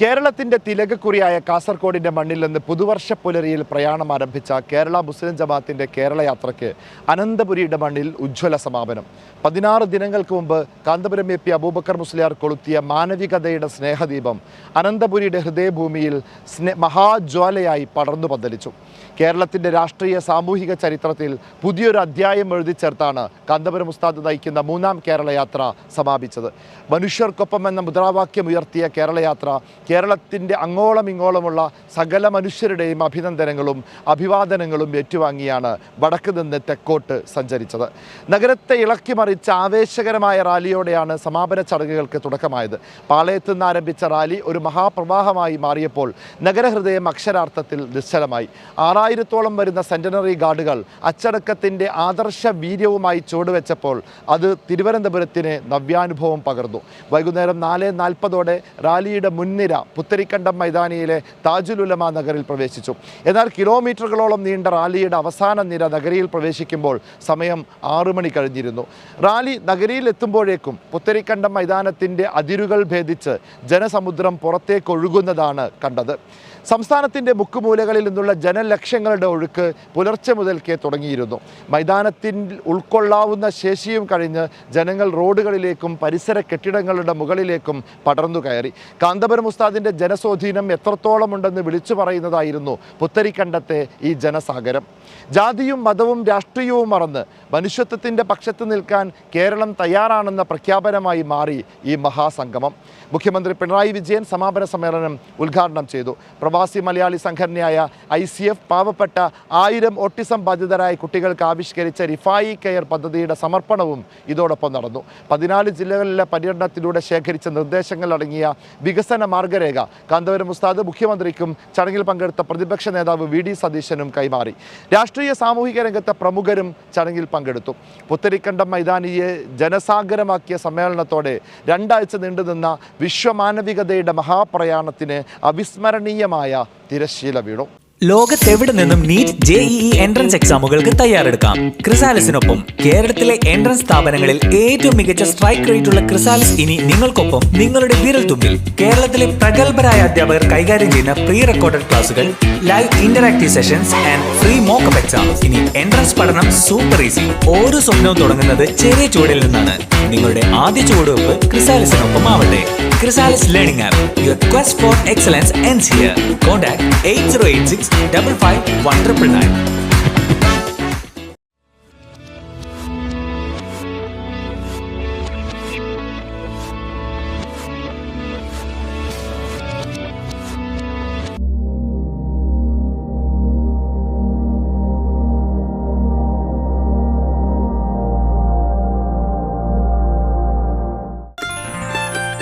കേരളത്തിന്റെ തിലകക്കുറിയായ കാസർഗോഡിന്റെ മണ്ണിൽ നിന്ന് പുതുവർഷ പുലരിയിൽ പ്രയാണം ആരംഭിച്ച കേരള മുസ്ലിം ജമാഅത്തിന്റെ കേരള യാത്രയ്ക്ക് അനന്തപുരിയുടെ മണ്ണിൽ ഉജ്ജ്വല സമാപനം. പതിനാറ് ദിനങ്ങൾക്ക് മുമ്പ് കാന്തപുരം എ പി അബൂബക്കർ മുസ്ലിയാർ കൊളുത്തിയ മാനവികതയുടെ സ്നേഹദീപം അനന്തപുരിയുടെ ഹൃദയഭൂമിയിൽ സ്നേ മഹാജ്വാലയായി പടർന്നു പന്തലിച്ചു. കേരളത്തിന്റെ രാഷ്ട്രീയ സാമൂഹിക ചരിത്രത്തിൽ പുതിയൊരു അധ്യായം എഴുതി ചേർത്താണ് കാന്തപുരം ഉസ്താദ് നയിക്കുന്ന മൂന്നാം കേരള യാത്ര സമാപിച്ചത്. മനുഷ്യർക്കൊപ്പം എന്ന മുദ്രാവാക്യം ഉയർത്തിയ കേരള യാത്ര കേരളത്തിന്റെ അങ്ങോളം ഇങ്ങോളമുള്ള സകല മനുഷ്യരുടെയും അഭിനന്ദനങ്ങളും അഭിവാദനങ്ങളും ഏറ്റുവാങ്ങിയാണ് വടക്ക് നിന്ന് തെക്കോട്ട് സഞ്ചരിച്ചത്. നഗരത്തെ ഇളക്കിമറിച്ച ആവേശകരമായ റാലിയോടെയാണ് സമാപന ചടങ്ങുകൾക്ക് തുടക്കമായത്. പാളയത്ത് നിന്ന് ആരംഭിച്ച റാലി ഒരു മഹാപ്രവാഹമായി മാറിയപ്പോൾ നഗരഹൃദയം അക്ഷരാർത്ഥത്തിൽ നിശ്ചലമായി. ആറായിരത്തോളം വരുന്ന സെന്റനറി ഗാർഡുകൾ അച്ചടക്കത്തിന്റെ ആദർശ വീര്യവുമായി ചുവടുവെച്ചപ്പോൾ അത് തിരുവനന്തപുരത്തിന് നവ്യാനുഭവം പകർന്നു. വൈകുന്നേരം നാല് നാൽപ്പതോടെ റാലിയുടെ മുൻനിര പുത്തരിക്കണ്ടം മൈതാനിയിലെ താജുലുലമ നഗറിൽ പ്രവേശിച്ചു. എന്നാൽ കിലോമീറ്ററുകളോളം നീണ്ട റാലിയുടെ അവസാന നിര നഗരിയിൽ പ്രവേശിക്കുമ്പോൾ സമയം ആറു മണി കഴിഞ്ഞിരുന്നു. റാലി നഗരിയിൽ എത്തുമ്പോഴേക്കും പുത്തരിക്കണ്ടം മൈതാനത്തിന്റെ അതിരുകൾ ഭേദിച്ച് ജനസമുദ്രം പുറത്തേക്കൊഴുകുന്നതാണ് കണ്ടത്. സംസ്ഥാനത്തിന്റെ മുക്കുമൂലകളിൽ നിന്നുള്ള ജനലക്ഷങ്ങളുടെ ഒഴുക്ക് പുലർച്ചെ മുതൽക്കേ തുടങ്ങിയിരുന്നു. മൈതാനത്തിൽ ഉൾക്കൊള്ളാവുന്ന ശേഷിയും കഴിഞ്ഞ് ജനങ്ങൾ റോഡുകളിലേക്കും പരിസര കെട്ടിടങ്ങളുടെ മുകളിലേക്കും പടർന്നു കയറി. കാന്തപുരം ഉസ്താദിന്റെ ജനസ്വാധീനം എത്രത്തോളമുണ്ടെന്ന് വിളിച്ചു പറയുന്നതായിരുന്നു പുത്തരിക്കണ്ടത്തെ ഈ ജനസാഗരം. ജാതിയും മതവും രാഷ്ട്രീയവും മറന്ന് മനുഷ്യത്വത്തിന്റെ പക്ഷത്ത് നിൽക്കാൻ കേരളം തയ്യാറാണെന്ന പ്രഖ്യാപനമായി മാറി ഈ മഹാസംഗമം. മുഖ്യമന്ത്രി പിണറായി വിജയൻ സമാപന സമ്മേളനം ഉദ്ഘാടനം ചെയ്തു. പ്രവാസി മലയാളി സംഘടനയായ ഐ സി എഫ് പാവപ്പെട്ട ആയിരം ഓട്ടിസം ബാധിതരായ കുട്ടികൾക്ക് ആവിഷ്കരിച്ച റിഫായി കെയർ പദ്ധതിയുടെ സമർപ്പണവും ഇതോടൊപ്പം നടന്നു. പതിനാല് ജില്ലകളിലെ പര്യടനത്തിലൂടെ ശേഖരിച്ച നിർദ്ദേശങ്ങൾ അടങ്ങിയ വികസന മാർഗരേഖ കാന്തപുരം ഉസ്താദ് മുഖ്യമന്ത്രിക്കും ചടങ്ങിൽ പങ്കെടുത്ത പ്രതിപക്ഷ നേതാവ് വി ഡി സതീശനും കൈമാറി. രാഷ്ട്രീയ സാമൂഹിക രംഗത്തെ പ്രമുഖരും ചടങ്ങിൽ പങ്കെടുത്തു. പുത്തരിക്കണ്ടം മൈതാനിയെ ജനസാഗരമാക്കിയ സമ്മേളനത്തോടെ രണ്ടാഴ്ച നീണ്ടുനിന്ന വിശ്വമാനവികതയുടെ മഹാപ്രയാണത്തിന് അവിസ്മരണീയമായ തിരശ്ശീല വീണു. ലോകത്തെവിടെ നിന്നും നീറ്റ് ജെ ഇ എൻട്രൻസ് എക്സാമുകൾക്ക് തയ്യാറെടുക്കാം. ക്രിസാലിസിനൊപ്പം കേരളത്തിലെ എൻട്രൻസ് സ്ഥാപനങ്ങളിൽ ഏറ്റവും മികച്ച സ്ട്രൈക്ക് റേറ്റ് ഉള്ള ക്രിസാലിസ് ഇനി നിങ്ങൾക്കൊപ്പം നിങ്ങളുടെ വിരൽ തുമ്പിൽ. കേരളത്തിലെ പ്രഗത്ഭരായ അധ്യാപകർ കൈകാര്യം ചെയ്യുന്ന പ്രീ റെക്കോർഡഡ് ക്ലാസുകൾ live interactive sessions and free mock exam ഇനി എൻട്രൻസ് പഠനം സൂപ്പർ ഈസി ഓരോ സ്വപ്നവും തുടങ്ങുന്നത് ചെറിയ ചുവടിൽ നിന്നാണ്. നിങ്ങളുടെ ആദ്യ ചുവടുവെപ്പ് ക്രിസാലിസിനൊപ്പം ആവട്ടെ Chrysalis Learning App. Your quest for excellence ends here. Contact 8086 55